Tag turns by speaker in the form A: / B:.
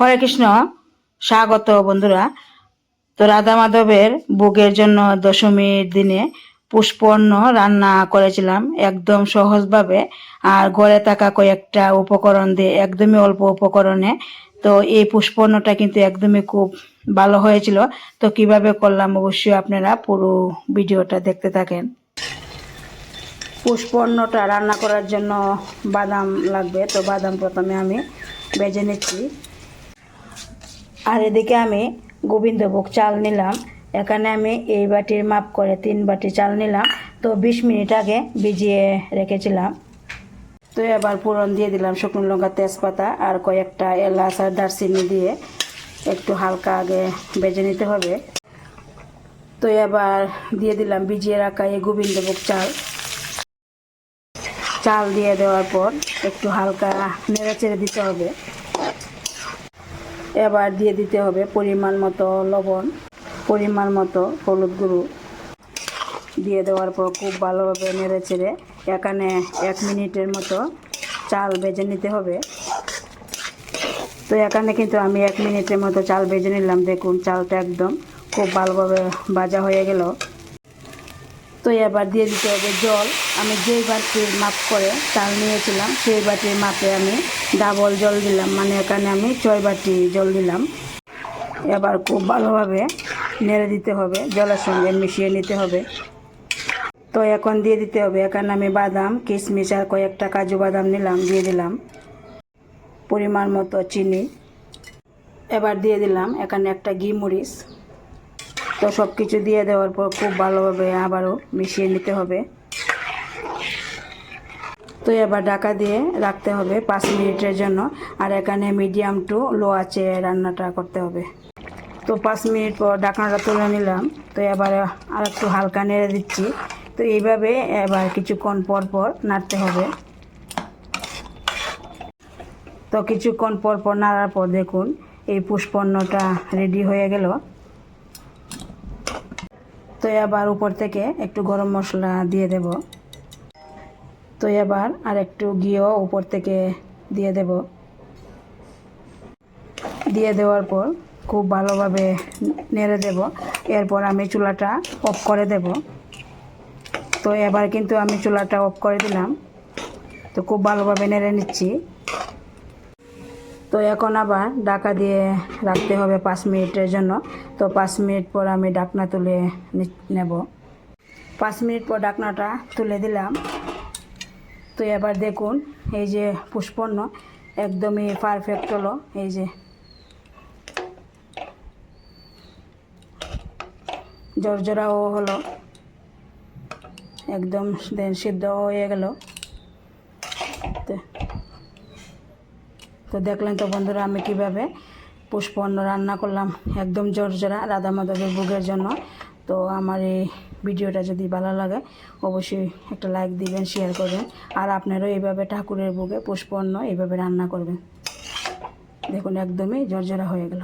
A: হরে কৃষ্ণ, স্বাগত বন্ধুরা। তো রাধা মাধবের ভোগের জন্য দশমীর দিনে পুষ্পন্ন রান্না করেছিলাম একদম সহজভাবে, আর ঘরে থাকা কয়েকটা উপকরণ দিয়ে, একদমই অল্প উপকরণে। তো এই পুষ্পন্নটা কিন্তু একদমই খুব ভালো হয়েছিল। তো কীভাবে করলাম অবশ্যই আপনারা পুরো ভিডিওটা দেখতে থাকেন। পুষ্পন্নটা রান্না করার জন্য বাদাম লাগবে। তো বাদাম প্রথমে আমি বেজে নিচ্ছি। আর এদিকে আমি গোবিন্দভোগ চাল নিলাম। এখানে আমি এই বাটির মাপ করে তিন বাটি চাল নিলাম। তো বিশ মিনিট আগে ভিজিয়ে রেখেছিলাম। তো এবার পুরন দিয়ে দিলাম শুকনো লঙ্কা তেজপাতা আর কয়েকটা এলাচ আর দারচিনি দিয়ে একটু হালকা আগে বেজে নিতে হবে। তো এবার দিয়ে দিলাম ভিজিয়ে রাখা এই গোবিন্দভোগ চাল। চাল দিয়ে দেওয়ার পর একটু হালকা নেড়ে চেড়ে দিতে হবে। এবার দিয়ে দিতে হবে পরিমাণ মতো লবণ, পরিমাণ মতো হলুদ গুঁড়ো। দিয়ে দেওয়ার পর খুব ভালোভাবে নেড়ে চেড়ে এখানে এক মিনিটের মতো চাল ভেজে নিতে হবে। তো এখানে কিন্তু আমি এক মিনিটের মতো চাল ভেজে নিলাম। দেখুন, চালটা একদম খুব ভালোভাবে ভাজা হয়ে গেল। তো এবার দিয়ে দিতে হবে জল। আমি যেই বাটির মাপ করে চাল নিয়েছিলাম, সেই বাটির মাপে আমি ডাবল জল দিলাম। মানে এখানে আমি ছয় বাটি জল দিলাম। এবার খুব ভালোভাবে নেড়ে দিতে হবে, জলের সঙ্গে মিশিয়ে নিতে হবে। তো এখন দিয়ে দিতে হবে। এখানে আমি বাদাম, কিশমিশ আর কয়েকটা কাজু বাদাম নিলাম, দিয়ে দিলাম পরিমাণ মতো চিনি। এবার দিয়ে দিলাম এখানে একটা ঘি মরিচ। তো সব কিছু দিয়ে দেওয়ার পর খুব ভালোভাবে আবারও মিশিয়ে নিতে হবে। তো এবার ঢাকা দিয়ে রাখতে হবে পাঁচ মিনিটের জন্য। আর এখানে মিডিয়াম টু লো আছে রান্নাটা করতে হবে। তো পাঁচ মিনিট পর ঢাকনাটা তুলে নিলাম। তো এবার আর একটু হালকা নেড়ে দিচ্ছি। তো এইভাবে এবার কিছুক্ষণ পর পর নাড়তে হবে। তো কিছুক্ষণ পর পর নাড়ার পর দেখুন, এই পুষ্পন্নটা রেডি হয়ে গেল। তো এবার উপর থেকে একটু গরম মশলা দিয়ে দেব। তো এবার আর একটু ঘিও উপর থেকে দিয়ে দেব। দিয়ে দেওয়ার পর খুব ভালোভাবে নেড়ে দেব। এরপর আমি চুলাটা অফ করে দেব। তো এবার কিন্তু আমি চুলাটা অফ করে দিলাম। তো খুব ভালোভাবে নেড়ে নিচ্ছি। তো এখন আবার ডাকা দিয়ে রাখতে হবে পাঁচ মিনিটের জন্য। তো পাঁচ মিনিট পর আমি ডাকনা তুলে নেব। পাঁচ মিনিট পর ডাকনাটা তুলে দিলাম। তো এবার দেখুন, এই যে পুষ্পন্ন একদমই পারফেক্ট হলো, এই যে। জর্জরাও হলো। একদম সিদ্ধ হয়ে গেল তো তো দেখলেন তো বন্ধুরা আমি কীভাবে পুষ্পন্ন রান্না করলাম একদম জর্জরা রাধা মাধবের ভোগের জন্য। তো আমার এই ভিডিওটা যদি ভালো লাগে, অবশ্যই একটা লাইক দিবেন শেয়ার করবেন। আর আপনারাও এইভাবে ঠাকুরের বুকে পুষ্পন্ন এইভাবে রান্না করবেন। দেখুন, একদমই জর্জরা হয়ে গেল।